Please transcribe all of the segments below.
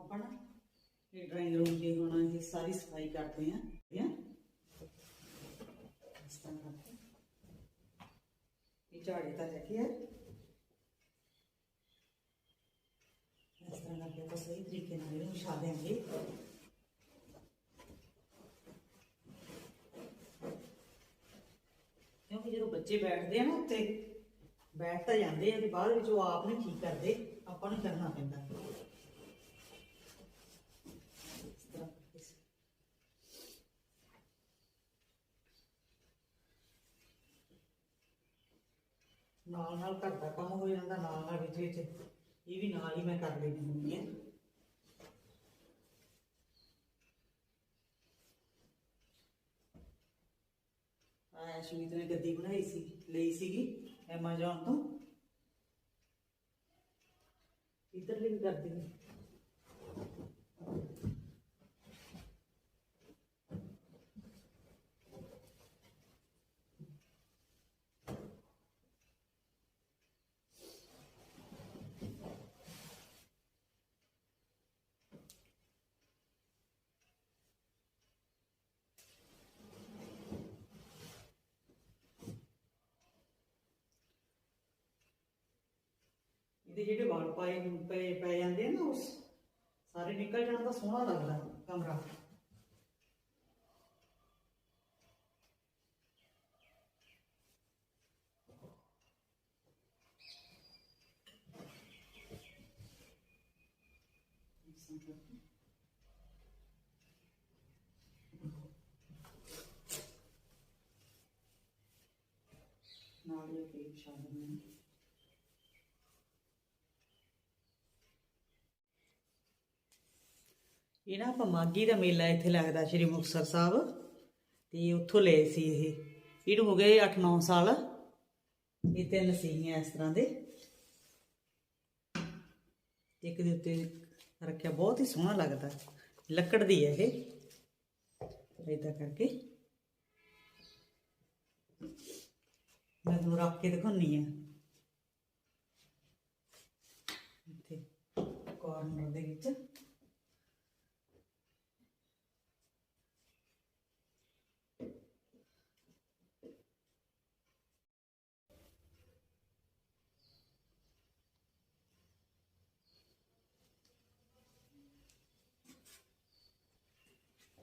ਆਪਾਂ ਨਾ ਇਹ ਡਰਾਇੰਗ ਰੂਮ ਦੀ ਹੁਣ ਇਹ ਸਾਰੀ ਸਫ਼ਾਈ ਕਰਦੇ ਆਂ ਠੀਕ ਹੈ? ਇਸ ਤਰ੍ਹਾਂ ਕਰਕੇ। ਇਹ ਝਾੜੇ ਤਾਂ ਹੈਗੇ ਆ ਇਸ ਤਰ੍ਹਾਂ ਕਰਕੇ ਆਪਾਂ ਸਹੀ ਤਰੀਕੇ ਨਾਲ ਇਹਨੂੰ ਵਿਛਾ ਦਿਆਂਗੇ। ਕਿਉਂਕਿ ਜਦੋਂ ਬੱਚੇ ਬੈਠਦੇ ਆ ਨਾ ਉੱਤੇ ਬੈਠ ਤਾਂ ਜਾਂਦੇ ਆ ਤੇ ਬਾਅਦ ਵਿੱਚ ਉਹ ਆਪ ਨਹੀਂ ਠੀਕ ਕਰਦੇ, ਆਪਾਂ ਨੂੰ ਕਰਨਾ ਪੈਂਦਾ ਇਸ ਤਰ੍ਹਾਂ ਕਰਕੇ। ਨਾਲ ਘਰ ਦਾ ਕੰਮ ਹੋ ਜਾਂਦਾ, ਨਾਲ ਨਾਲ ਵਿੱਚ ਵਿੱਚ। ਇਹ ਵੀ ਨਾਲ ਹੀ ਮੈਂ ਕਰ ਲੈਂਦੀ ਹੁੰਦੀ ਹਾਂ। ਆ ਸ਼ਮੀਤ ਨੇ ਗੱਦੀ ਬਣਾਈ ਸੀ, ਲਈ ਸੀਗੀ, ਐਮਾਜ਼ੋਨ ਤੋਂ। ਇੱਧਰ ਵੀ ਕਰਦੀ ਹਾਂ ਇਹਦੇ ਜਿਹੜੇ ਵਾਲ ਪਾਏ ਪਏ ਪੈ ਜਾਂਦੇ ਆ ਨਾ ਉਸ ਸਾਰੇ ਨਿਕਲ ਜਾਣ ਤਾਂ ਸੋਹਣਾ ਲੱਗਦਾ ਕਮਰਾ ਨਾਲ ਹੀ ਪੇਟ ਸ਼ਾਮਲ ਨੇ ਇਹ ਨਾ ਆਪਾਂ ਮਾਗੀ ਦਾ ਮੇਲਾ ਇੱਥੇ ਲੱਗਦਾ ਸ਼੍ਰੀ ਮੁਕਤਸਰ ਸਾਹਿਬ। ਤੇ ਉੱਥੋਂ ਲਏ ਸੀ ਇਹ। ਇਹਨੂੰ ਹੋ ਗਏ 8-9 ਸਾਲ। ਇਹ ਤਿੰਨ ਸੀਗੀਆਂ ਇਸ ਤਰ੍ਹਾਂ ਦੇ। ਇੱਕ ਦੇ ਉੱਤੇ ਰੱਖਿਆ ਬਹੁਤ ਹੀ ਸੋਹਣਾ ਲੱਗਦਾ। ਲੱਕੜ ਦੀ ਹੈ ਇਹ। ਇਦਾਂ ਕਰਕੇ। ਮੈਂ ਤੁਹਾਨੂੰ ਰੱਖ ਕੇ ਦਿਖਾਉਣੀ ਆ। ਇੱਥੇ ਕਾਰਨਰ ਦੇ ਵਿੱਚ।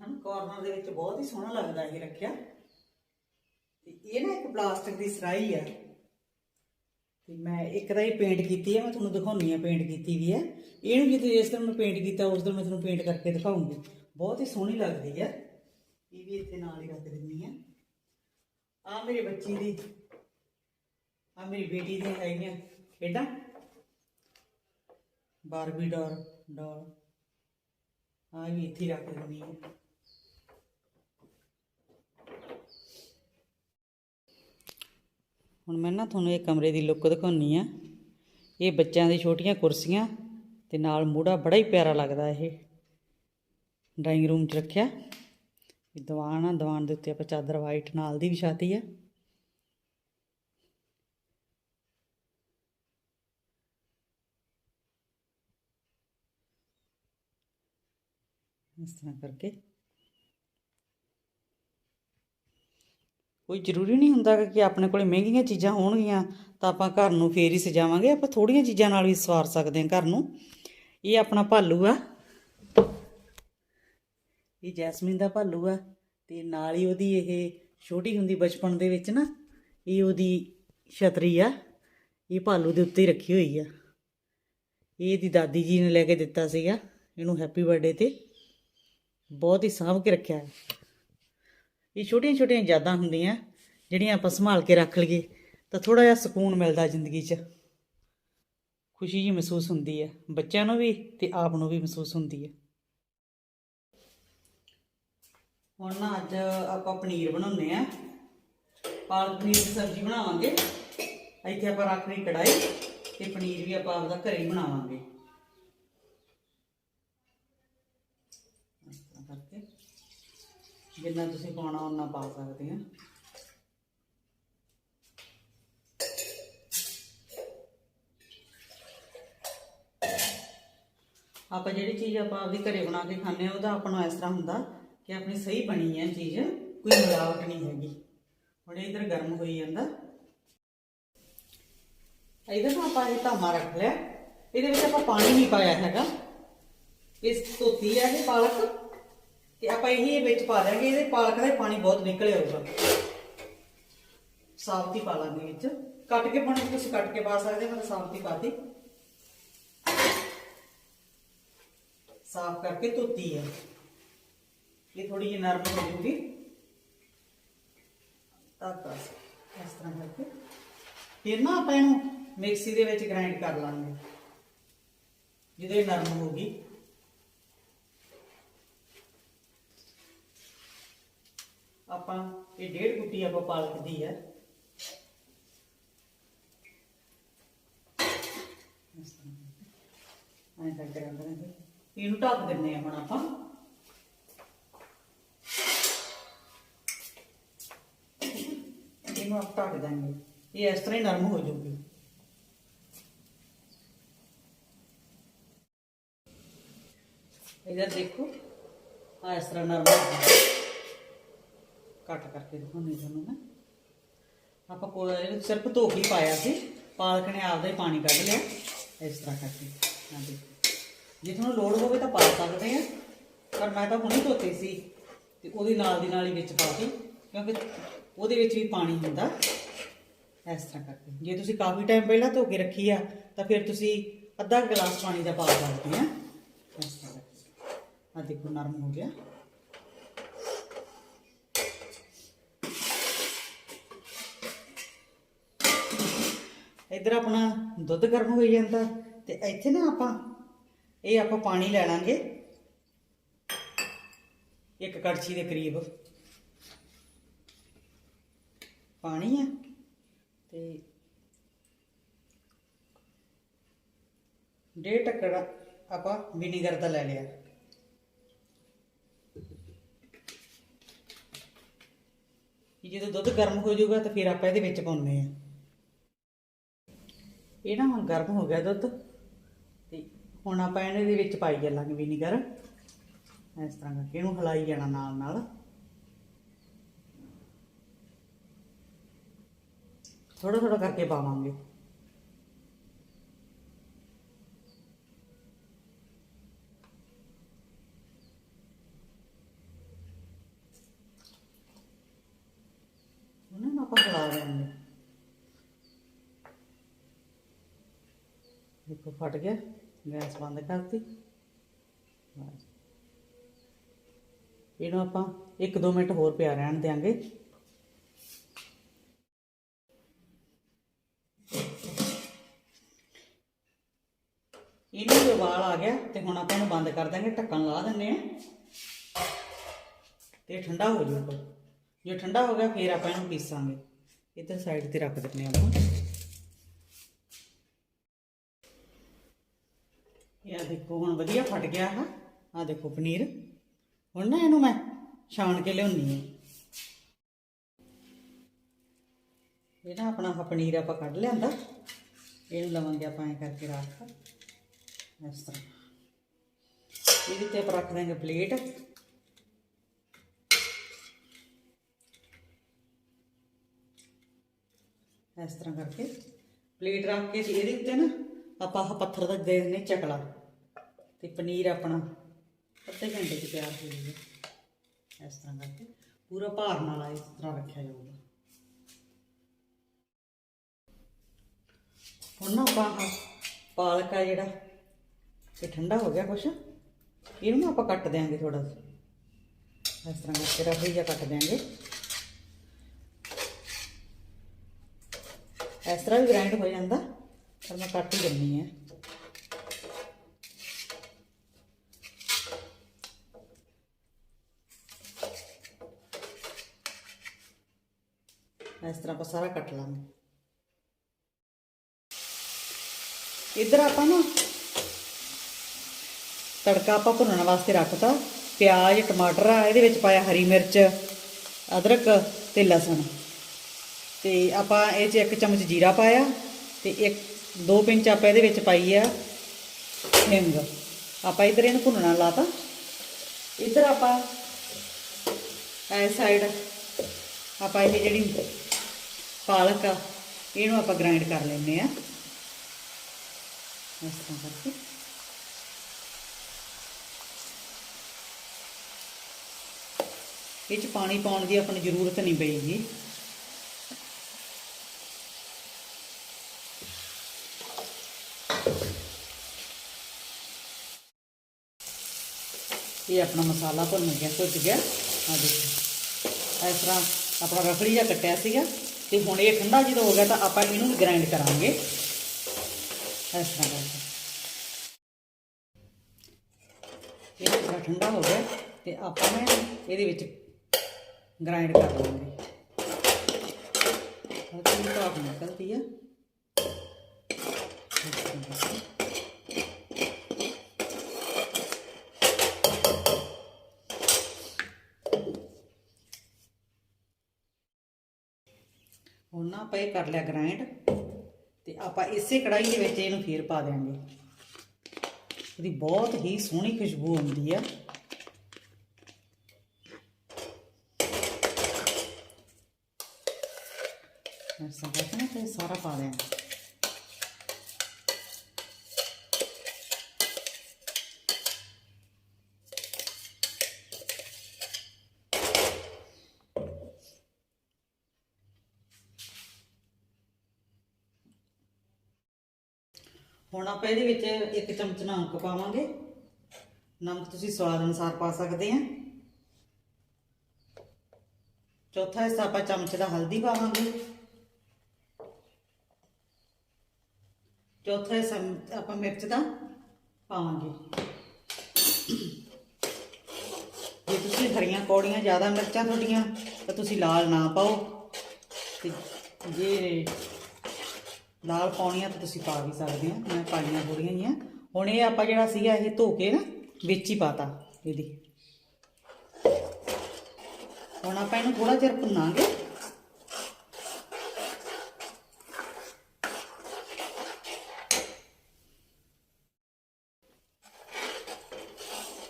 ਹਨ ਕਾਰਨਰ ਦੇ ਵਿੱਚ ਬਹੁਤ ਹੀ ਸੋਹਣਾ ਲੱਗਦਾ ਇਹ ਰੱਖਿਆ। ਤੇ ਇਹ ਨਾ ਇੱਕ ਪਲਾਸਟਿਕ ਦੀ ਸਰਾਈ ਆ। ਤੇ ਮੈਂ ਇੱਕ ਤਾਂ ਇਹ ਪੇਂਟ ਕੀਤੀ ਹੈ ਮੈਂ ਤੁਹਾਨੂੰ ਦਿਖਾਉਣੀ ਆ ਪੇਂਟ ਕੀਤੀ ਵੀ ਹੈ ਇਹਨੂੰ ਜਿੱਥੇ ਜਿਸ ਤਰ੍ਹਾਂ ਮੈਂ ਪੇਂਟ ਕੀਤਾ, ਉਸ ਦਿਨ ਮੈਂ ਤੁਹਾਨੂੰ ਪੇਂਟ ਕਰਕੇ ਦਿਖਾਉਂਗੀ। ਬਹੁਤ ਹੀ ਸੋਹਣੀ ਲੱਗਦੀ ਹੈ ਇਹ ਵੀ ਇੱਥੇ ਨਾਲ ਹੀ ਰੱਖ ਦਿੰਨੀ ਆ। ਆ ਮੇਰੇ ਬੱਚੀ ਦੀ ਆ ਮੇਰੀ ਬੇਟੀ ਦੀਆਂ ਹੈਗੀਆਂ ਖੇਡਾਂ। ਬਾਰਬੀ ਡੋਰ ਡੋਰ ਆ ਵੀ ਇੱਥੇ ਰੱਖ ਦਿੰਨੀ ਆ। ਹੁਣ ਮੈਂ ਨਾ ਤੁਹਾਨੂੰ ਇਹ ਕਮਰੇ ਦੀ ਲੁੱਕ ਦਿਖਾਉਣੀ ਆ। ਇਹ ਬੱਚਿਆਂ ਦੀ ਛੋਟੀਆਂ ਕੁਰਸੀਆਂ ਤੇ ਨਾਲ ਮੂੜਾ ਬੜਾ ਹੀ ਪਿਆਰਾ ਲੱਗਦਾ ਇਹ। ਡਰਾਇੰਗ ਰੂਮ 'ਚ ਰੱਖਿਆ। ਇਹ ਦੀਵਾਨ ਆ, ਦੀਵਾਨ ਦੇ ਉੱਤੇ ਆਪਾਂ ਚਾਦਰ ਵਾਈਟ ਨਾਲ ਦੀ ਵਿਛਾਤੀ ਆ। ਇਸ ਤਰ੍ਹਾਂ ਕਰਕੇ ਕੋਈ ਜ਼ਰੂਰੀ ਨਹੀਂ ਹੁੰਦਾ ਕਿ ਆਪਣੇ ਕੋਲੇ ਮਹਿੰਗੀਆਂ ਚੀਜ਼ਾਂ ਹੋਣਗੀਆਂ, ਤਾਂ ਆਪਾਂ ਘਰ ਨੂੰ ਫੇਰ ਹੀ ਸਜਾਵਾਂਗੇ। ਆਪਾਂ ਥੋੜੀਆਂ ਚੀਜ਼ਾਂ ਨਾਲ ਵੀ ਸਵਾਰ ਸਕਦੇ ਹਾਂ ਘਰ ਨੂੰ। ਇਹ ਆਪਣਾ ਭਾਲੂ ਆ। ਇਹ ਜੈਸਮੀਨ ਦਾ ਭਾਲੂ ਆ ਤੇ ਨਾਲ ਹੀ ਉਹਦੀ ਇਹ ਛੋਟੀ ਹੁੰਦੀ ਬਚਪਨ ਦੇ ਵਿੱਚ ਨਾ, ਇਹ ਉਹਦੀ ਛਤਰੀ ਆ। ਇਹ ਭਾਲੂ ਦੇ ਉੱਤੇ ਹੀ ਰੱਖੀ ਹੋਈ ਆ। ਇਹ ਇਹਦੀ ਦਾਦੀ ਜੀ ਨੇ ਲੈ ਕੇ ਦਿੱਤਾ ਸੀਗਾ, ਇਹਨੂੰ ਹੈਪੀ ਬਰਥਡੇ ਤੇ। ਬਹੁਤ ਹੀ ਸਾਂਭ ਕੇ ਰੱਖਿਆ। ਹੈ ਇਹ ਛੋਟੀਆਂ ਛੋਟੀਆਂ ਯਾਦਾਂ ਹੁੰਦੀਆਂ ਜਿਹੜੀਆਂ ਆਪਾਂ ਸੰਭਾਲ ਕੇ ਰੱਖ ਲਈਏ ਤਾਂ ਥੋੜਾ ਜਿਹਾ ਸਕੂਨ ਮਿਲਦਾ ਜ਼ਿੰਦਗੀ 'ਚ। ਖੁਸ਼ੀ ਜੀ ਮਹਿਸੂਸ ਹੁੰਦੀ ਹੈ। ਬੱਚਿਆਂ ਨੂੰ ਵੀ ਤੇ ਆਪ ਨੂੰ ਵੀ ਮਹਿਸੂਸ ਹੁੰਦੀ ਹੈ। ਹੁਣ ਨਾ ਅੱਜ ਆਪਾਂ ਪਨੀਰ ਬਣਾਉਂਦੇ ਆ ਪਾਲਕ ਪਨੀਰ ਦੀ ਸਬਜ਼ੀ ਬਣਾਵਾਂਗੇ। ਇੱਥੇ ਆਪਾਂ ਰੱਖ ਲਈ ਕੜਾਈ ਤੇ ਪਨੀਰ ਵੀ ਆਪਾਂ ਆਪਦਾ ਘਰੇ ਹੀ ਬਣਾਵਾਂਗੇ ਇਸ ਤਰ੍ਹਾਂ ਕਰਕੇ ਜਿੰਨਾ ਤੁਸੀਂ ਪਾਉਣਾ ਉਨਾ ਪਾ ਸਕਦੇ ਆ। ਆਪਾਂ ਜਿਹੜੀ ਚੀਜ਼ ਆਪਾਂ ਆਪਦੀ ਘਰੇ ਬਣਾ ਕੇ ਖਾਂਦੇ ਆ, ਉਹਦਾ ਆਪਾਂ ਨੂੰ ਇਸ ਤਰ੍ਹਾਂ ਹੁੰਦਾ ਕਿ ਆਪਣੀ ਸਹੀ ਬਣੀ ਹੈ ਚੀਜ਼, ਕੋਈ ਮਿਲਾਵਟ ਨਹੀਂ ਹੈਗੀ। ਹੁਣ ਇਹ ਇਧਰ ਗਰਮ ਹੋਈ ਜਾਂਦਾ। ਇਧਰ ਨੂੰ ਆਪਾਂ ਇਹ ਧਾਮਾ ਰੱਖ ਲਿਆ। ਇਹਦੇ ਵਿੱਚ ਆਪਾਂ ਪਾਣੀ ਨਹੀਂ ਪਾਇਆ ਹੈਗਾ। ਇਸ ਧੋਤੀ ਹੈ ਇਹ ਪਾਲਕ। ਤੇ ਆਪਾਂ ਇਹੀ ਵਿੱਚ ਪਾ ਦਿਆਂਗੇ, ਇਹਦੇ ਪਾਲਕ ਦਾ ਪਾਣੀ ਬਹੁਤ ਨਿਕਲ ਆਊਗਾ ਸਾਫਤੀ ਪਾ ਲਾਂਗੇ ਵਿੱਚ। ਕੱਟ ਕੇ ਪਾਣੀ ਤੁਸੀਂ ਕੱਟ ਕੇ ਪਾ ਸਕਦੇ ਹੋ ਮੈਂ ਸਾਫਤੀ ਪਾਤੀ ਸਾਫ਼ ਕਰਕੇ ਧੋਤੀ ਹੈ ਇਹ ਥੋੜੀ ਜਿਹੀ ਨਰਮ ਹੋ ਜੂਗੀ। ਤਾਂ ਬਸ ਇਸ ਤਰ੍ਹਾਂ ਕਰਕੇ। ਫਿਰ ਨਾ ਆਪਾਂ ਇਹਨੂੰ ਮਿਕਸੀ ਦੇ ਵਿੱਚ ਗ੍ਰਾਈਂਡ ਕਰ ਲਾਂਗੇ। ਜਦੋਂ ਇਹ ਨਰਮ ਹੋ ਗਈ ਆਪਾਂ ਇਹ ਡੇਢ ਗੁੱਟੀ ਆਪਾਂ ਪਾਲਕ ਦੀ ਹੈ। ਐਂ ਕਰਕੇ ਰੱਖ ਇਹਨੂੰ ਢੱਕ ਦਿੰਨੇ ਆ ਹੁਣ ਆਪਾਂ। ਇਹਨੂੰ ਆਪਾਂ ਢੱਕ ਦਾਂਗੇ ਇਹ ਇਸ ਤਰ੍ਹਾਂ ਹੀ ਨਰਮ ਹੋ ਜਾਊਗੀ। ਇਹਦਾ ਦੇਖੋ ਆ ਇਸ ਤਰ੍ਹਾਂ ਨਰਮ ਹੋ ਗਿਆ ਕੱਟ ਕਰਕੇ ਦਿਖਾਉਂਦੀ ਤੁਹਾਨੂੰ ਮੈਂ। ਆਪਾਂ ਕੋਲ ਇਹਨੂੰ ਸਿਰਫ ਧੋ ਕੇ ਪਾਇਆ ਸੀ। ਪਾਲਕ ਨੇ ਆਪਦਾ ਹੀ ਪਾਣੀ ਕੱਢ ਲਿਆ। ਇਸ ਤਰ੍ਹਾਂ ਕਰਕੇ। ਹਾਂ ਦੇਖੋ ਜੇ ਤੁਹਾਨੂੰ ਲੋੜ ਹੋਵੇ ਤਾਂ ਪਾ ਸਕਦੇ ਆ। ਪਰ ਮੈਂ ਤਾਂ ਹੁਣੇ ਧੋਤੇ ਸੀ। ਤੇ ਉਹਦੇ ਨਾਲ ਦੀ ਨਾਲ ਹੀ ਵਿੱਚ ਪਾ ਕੇ, ਕਿਉਂਕਿ ਉਹਦੇ ਵਿੱਚ ਵੀ ਪਾਣੀ ਹੁੰਦਾ। ਇਸ ਤਰ੍ਹਾਂ ਕਰਕੇ। ਜੇ ਤੁਸੀਂ ਕਾਫੀ ਟਾਈਮ ਪਹਿਲਾਂ ਧੋ ਕੇ ਰੱਖੀ ਆ, ਤਾਂ ਫਿਰ ਤੁਸੀਂ ਅੱਧਾ ਗਲਾਸ ਪਾਣੀ ਦਾ ਪਾ ਸਕਦੇ ਆ। ਇਸ ਤਰ੍ਹਾਂ ਕਰਕੇ। ਆ ਦੇਖੋ, ਨਰਮ ਹੋ ਗਿਆ। ਇੱਧਰ ਆਪਣਾ ਦੁੱਧ ਗਰਮ ਹੋਈ ਜਾਂਦਾ ਤੇ ਇੱਥੇ ਨਾ ਆਪਾਂ ਇਹ ਆਪਾਂ ਪਾਣੀ ਲੈ ਲਾਂਗੇ। ਇੱਕ ਕੜਛੀ ਦੇ ਕਰੀਬ। ਪਾਣੀ ਆ ਤੇ ਡੇਢ ਟੱਕੜਾ ਆਪਾਂ ਵਿਨੀਗਰ ਦਾ ਲੈ ਲਿਆ। ਜਦੋਂ ਦੁੱਧ ਗਰਮ ਹੋ ਜਾਊਗਾ ਤਾਂ ਫਿਰ ਆਪਾਂ ਇਹਦੇ ਵਿੱਚ ਪਾਉਣੇ ਆ। ਇਹ ਨਾ ਹੁਣ ਗਰਮ ਹੋ ਗਿਆ ਦੁੱਧ, ਤੇ ਹੁਣ ਆਪਾਂ ਇਹਨੇ ਦੇ ਵਿੱਚ ਪਾਈ ਚੱਲਾਂਗੇ ਵਿਨੀਗਰ। ਇਸ ਤਰ੍ਹਾਂ ਕਰਕੇ ਇਹਨੂੰ ਹਿਲਾਈ ਜਾਣਾ ਨਾਲ ਨਾਲ। ਥੋੜਾ ਥੋੜਾ ਕਰਕੇ ਪਾਵਾਂਗੇ ਉਹਨਾਂ ਨੂੰ ਆਪਾਂ ਹਿਲਾ ਦੇਵਾਂਗੇ ਦੇਖੋ ਫਟ ਗਿਆ, ਗੈਸ ਬੰਦ ਕਰਤੀ। ਇਹਨੂੰ ਆਪਾਂ 1-2 ਮਿੰਟ ਹੋਰ ਪਿਆ ਰਹਿਣ ਦਿਆਂਗੇ। ਇਹਨੂੰ ਵੀ ਉਬਾਲ ਆ ਗਿਆ ਤੇ ਹੁਣ ਆਪਾਂ ਇਹਨੂੰ ਬੰਦ ਕਰ ਦਾਂਗੇ ਢੱਕਣ ਲਾ ਦਿੰਨੇ ਆ ਤੇ ਠੰਡਾ ਹੋ ਜਾਊਗਾ। ਜੇ ਠੰਡਾ ਹੋ ਗਿਆ, ਫਿਰ ਆਪਾਂ ਇਹਨੂੰ ਪੀਸਾਂਗੇ। ਇੱਧਰ ਸਾਈਡ ਤੇ ਰੱਖ ਦਿੰਨੇ ਆ ਆਪਾਂ ਇਹ ਆ ਦੇਖੋ, ਹੁਣ ਵਧੀਆ ਫਟ ਗਿਆ ਹੈ ਆ ਦੇਖੋ ਪਨੀਰ। ਹੁਣ ਨਾ ਇਹਨੂੰ ਮੈਂ ਛਾਣ ਕੇ ਲਿਆਉਣੀ ਹੈ ਇਹ ਨਾ ਆਪਣਾ ਪਨੀਰ ਆਪਾਂ ਕੱਢ ਲਿਆਂਦਾ। ਇਹਨੂੰ ਲਵਾਂਗੇ ਆਪਾਂ ਐ ਕਰਕੇ ਰੱਖ ਇਸ ਤਰ੍ਹਾਂ। ਇਹਦੇ ਤੇ ਆਪਾਂ ਰੱਖ ਦਾਂਗੇ ਪਲੇਟ। ਇਸ ਤਰ੍ਹਾਂ ਕਰਕੇ। ਪਲੇਟ ਰੱਖ ਕੇ ਇਹਦੇ ਉੱਤੇ ਨਾ ਆਪਾਂ ਆਹ ਪੱਥਰ ਦਾ ਦੇ ਦਿੰਦੇ ਚਕਲਾ। ਤੇ ਪਨੀਰ ਆਪਣਾ ਅੱਧੇ ਘੰਟੇ 'ਚ ਤਿਆਰ ਹੋ ਜਾਊਗਾ। ਇਸ ਤਰ੍ਹਾਂ ਕਰਕੇ ਪੂਰਾ ਭਾਰ ਨਾਲ ਇਸ ਤਰ੍ਹਾਂ ਰੱਖਿਆ ਜਾਊਗਾ। ਹੁਣ ਨਾ ਆਪਾਂ ਪਾਲਕ ਆ ਜਿਹੜਾ, ਇਹ ਠੰਡਾ ਹੋ ਗਿਆ ਕੁਛ। ਇਹਨੂੰ ਨਾ ਆਪਾਂ ਕੱਟ ਦਿਆਂਗੇ ਥੋੜਾ ਇਸ ਤਰ੍ਹਾਂ ਕਰਕੇ ਰਫੀ ਜਿਹਾ ਕੱਟ ਦਿਆਂਗੇ। ਇਸ ਤਰ੍ਹਾਂ ਵੀ ਗ੍ਰਾਈਂਡ ਹੋ ਜਾਂਦਾ, ਪਰ ਮੈਂ ਕੱਟ ਹੀ ਦਿੰਨੀ ਆ ਇਸ ਤਰ੍ਹਾਂ ਆਪਾਂ ਸਾਰਾ ਕੱਟ ਲਾਂਗੇ। ਇੱਧਰ ਆਪਾਂ ਨਾ ਤੜਕਾ ਆਪਾਂ ਭੁੰਨਣ ਵਾਸਤੇ ਰੱਖਤਾ। ਪਿਆਜ਼, ਟਮਾਟਰ ਆ, ਇਹਦੇ ਵਿੱਚ ਪਾਇਆ ਹਰੀ ਮਿਰਚ, ਅਦਰਕ ਤੇ ਲਸਣ। ਤੇ ਆਪਾਂ ਇਹ 'ਚ ਇੱਕ ਚਮਚ ਜੀਰਾ ਪਾਇਆ ਤੇ ਇੱਕ, ਦੋ ਪਿੰਚ ਆਪਾਂ ਇਹਦੇ ਵਿੱਚ ਪਾਈ ਆ ਹਿੰਗ ਆਪਾਂ ਇਧਰ ਇਹਨੂੰ ਭੁੰਨਣਾ ਲਾਤਾ। ਇਧਰ ਆਪਾਂ ਐ ਸਾਈਡ ਆਪਾਂ ਇਹ ਜਿਹੜੀ ਪਾਲਕ ਆ, ਇਹਨੂੰ ਆਪਾਂ ਗ੍ਰਾਈਂਡ ਕਰ ਲੈਂਦੇ ਆ। ਇਸ ਤਰ੍ਹਾਂ ਕਰਕੇ। ਇਹ ਚ ਪਾਣੀ ਪਾਉਣ ਦੀ ਆਪਣੀ ਜ਼ਰੂਰਤ ਨਹੀਂ ਪਈਗੀ ਇਹ ਆਪਣਾ ਮਸਾਲਾ ਭੁੰਨ ਗਿਆ ਭੁੱਜ ਗਿਆ। ਆ ਦੇਖੋ। ਇਸ ਤਰ੍ਹਾਂ ਆਪਣਾ ਰਫੜੀ ਜਿਹਾ ਕੱਟਿਆ ਸੀਗਾ। ਤੇ ਹੁਣ ਇਹ ਠੰਡਾ ਜਦੋਂ ਹੋ ਗਿਆ ਤਾਂ ਆਪਾਂ ਇਹਨੂੰ ਗ੍ਰਾਈਂਡ ਕਰਾਂਗੇ। ਇਸ ਤਰ੍ਹਾਂ ਕਰਕੇ। ਇਹ ਥੋੜਾ ਠੰਡਾ ਹੋ ਗਿਆ ਤੇ ਆਪਾਂ ਨੇ ਇਹਦੇ ਵਿੱਚ ਗ੍ਰਾਈਂਡ ਕਰ ਲਾਂਗੇ। ਹਲਕੀ ਜਿਹੀ ਭਾਪ ਨਿਕਲਦੀ ਆ ਇਸ ਤਰ੍ਹਾਂ ਕਰਕੇ। ਹੁਣ ਨਾ ਆਪਾਂ ਇਹ ਕਰ ਲਿਆ ਗ੍ਰਾਈਂਡ ਤੇ ਆਪਾਂ ਇਸੇ ਕੜਾਈ ਦੇ ਵਿੱਚ ਇਹਨੂੰ ਫੇਰ ਪਾ ਦਿਆਂਗੇ। ਉਹਦੀ ਬਹੁਤ ਹੀ ਸੋਹਣੀ ਖੁਸ਼ਬੂ ਆਉਂਦੀ ਆ। ਨਾ ਤੇ ਸਾਰਾ ਪਾ ਦਿਆਂਗੇ। ਹੁਣ ਆਪਾਂ ਇਹਦੇ ਵਿੱਚ ਇੱਕ ਚਮਚ ਨਮਕ ਪਾਵਾਂਗੇ। ਨਮਕ ਤੁਸੀਂ ਸਵਾਦ ਅਨੁਸਾਰ ਪਾ ਸਕਦੇ ਆ। ਚੌਥਾ ਹਿੱਸਾ ਆਪਾਂ ਚਮਚ ਦਾ ਹਲਦੀ ਪਾਵਾਂਗੇ। ਚੌਥਾ ਹਿੱਸਾ ਆਪਾਂ ਮਿਰਚ ਦਾ ਪਾਵਾਂਗੇ। ਜੇ ਤੁਸੀਂ ਹਰੀਆਂ ਕੌੜੀਆਂ ਜ਼ਿਆਦਾ ਮਿਰਚਾਂ ਤੁਹਾਡੀਆਂ, ਤਾਂ ਤੁਸੀਂ ਲਾਲ ਨਾ ਪਾਓ। ਤੇ ਜੇ ਲਾਲ ਪਾਉਣੀਆਂ ਤਾਂ ਤੁਸੀਂ ਪਾ ਵੀ ਸਕਦੇ ਆ ਮੈਂ ਪਾਈਆਂ ਥੋੜੀਆਂ ਜੀਆਂ ਹੁਣ ਇਹ ਆਪਾਂ ਜਿਹੜਾ ਸੀਗਾ ਇਹ ਧੋ ਕੇ ਨਾ, ਵਿੱਚ ਹੀ ਪਾਤਾ ਇਹਦੀ। ਹੁਣ ਆਪਾਂ ਇਹਨੂੰ ਥੋੜਾ ਚਿਰ ਭੁੰਨਾਂਗੇ।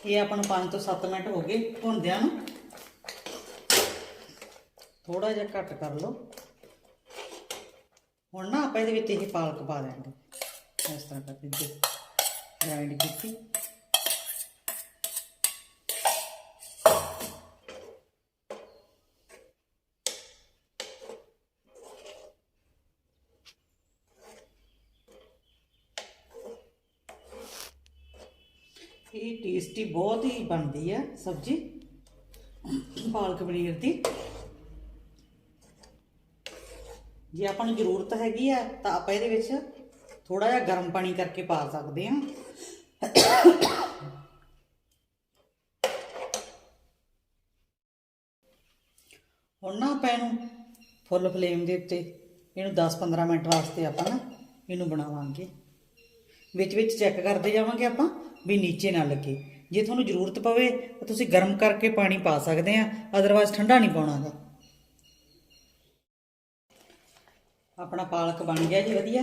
ਇਹ ਆਪਾਂ ਨੂੰ 5 ਤੋਂ 7 ਮਿੰਟ ਹੋ ਗਏ ਭੁੰਨਦਿਆਂ ਨੂੰ। ਥੋੜਾ ਜਿਹਾ ਘੱਟ ਕਰ ਲਓ। ਹੁਣ ਨਾ ਆਪਾਂ ਇਹਦੇ ਵਿੱਚ ਇਹ ਪਾਲਕ ਪਾ ਦੇਵਾਂਗੇ ਇਸ ਤਰ੍ਹਾਂ ਕਰਕੇ ਜੇ ਗ੍ਰਾਈਂਡ ਕੀਤੀ। ਇਹ ਟੇਸਟੀ ਬਹੁਤ ਹੀ ਬਣਦੀ ਹੈ ਸਬਜ਼ੀ, ਪਾਲਕ ਪਨੀਰ ਦੀ। ਜੇ ਆਪਾਂ ਨੂੰ ਜ਼ਰੂਰਤ ਹੈਗੀ ਆ, ਤਾਂ ਆਪਾਂ ਇਹਦੇ ਵਿੱਚ ਥੋੜਾ ਜਿਹਾ ਗਰਮ ਪਾਣੀ ਕਰਕੇ ਪਾ ਸਕਦੇ ਹਾਂ। ਹੁਣ ਨਾ ਆਪਾਂ ਇਹਨੂੰ ਫੁੱਲ ਫਲੇਮ ਦੇ ਉੱਤੇ, ਇਹਨੂੰ 10-15 ਮਿੰਟ ਵਾਸਤੇ ਆਪਾਂ ਨਾ ਇਹਨੂੰ ਬਣਾਵਾਂਗੇ। ਵਿੱਚ ਵਿੱਚ ਚੈੱਕ ਕਰਦੇ ਜਾਵਾਂਗੇ ਆਪਾਂ ਵੀ ਨੀਚੇ ਨਾ ਲੱਗੇ। ਜੇ ਤੁਹਾਨੂੰ ਜ਼ਰੂਰਤ ਪਵੇ, ਤਾਂ ਤੁਸੀਂ ਗਰਮ ਕਰਕੇ ਪਾਣੀ ਪਾ ਸਕਦੇ ਆ ਅਦਰਵਾਇਜ਼ ਠੰਡਾ ਨਹੀਂ ਪਾਉਣਾਗਾ ਆਪਣਾ ਪਾਲਕ ਬਣ ਗਿਆ ਜੀ ਵਧੀਆ।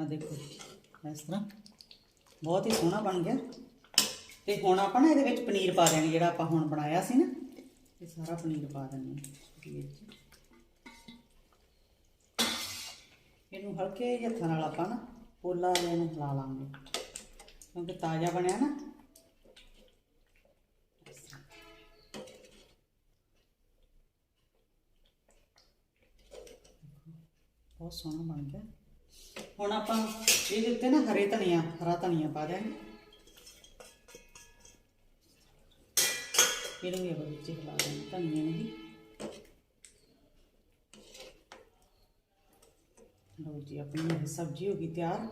ਆ ਦੇਖੋ, ਇਸ ਤਰ੍ਹਾਂ। ਬਹੁਤ ਹੀ ਸੋਹਣਾ ਬਣ ਗਿਆ। ਤੇ ਹੁਣ ਆਪਾਂ ਨਾ ਇਹਦੇ ਵਿੱਚ ਪਨੀਰ ਪਾ ਦੇਣਾ ਜਿਹੜਾ ਆਪਾਂ ਹੁਣ ਬਣਾਇਆ ਸੀ ਨਾ। ਇਹ ਸਾਰਾ ਪਨੀਰ ਪਾ ਦਿੰਦੇ ਹਾਂ। ਵਿੱਚ ਇਹਨੂੰ ਹਲਕੇ ਜਿਹੇ ਹੱਥਾਂ ਨਾਲ ਆਪਾਂ ਨਾ ਪੋਲਾ ਜਿਹਾ ਇਹਨੂੰ ਹਿਲਾ ਲਾਂਗੇ। ਕਿਉਂਕਿ ਤਾਜ਼ਾ ਬਣਿਆ ਨਾ। ਬਹੁਤ ਸੋਹਣਾ ਬਣ ਗਿਆ। ਹੁਣ ਆਪਾਂ ਇਹਦੇ ਉੱਤੇ ਨਾ ਹਰੇ ਧਨੀਆ, ਹਰਾ ਧਨੀਆ ਪਾ ਦਿਆਂਗੇ। ਇਹਨੂੰ ਵੀ ਆਪਾਂ ਵਿੱਚ ਹਿਲਾ ਦਾਂਗੇ ਧਨੀਆ ਨੂੰ ਵੀ। ਲਓ ਜੀ, ਆਪਣੀ ਸਬਜ਼ੀ ਹੋ ਗਈ ਤਿਆਰ।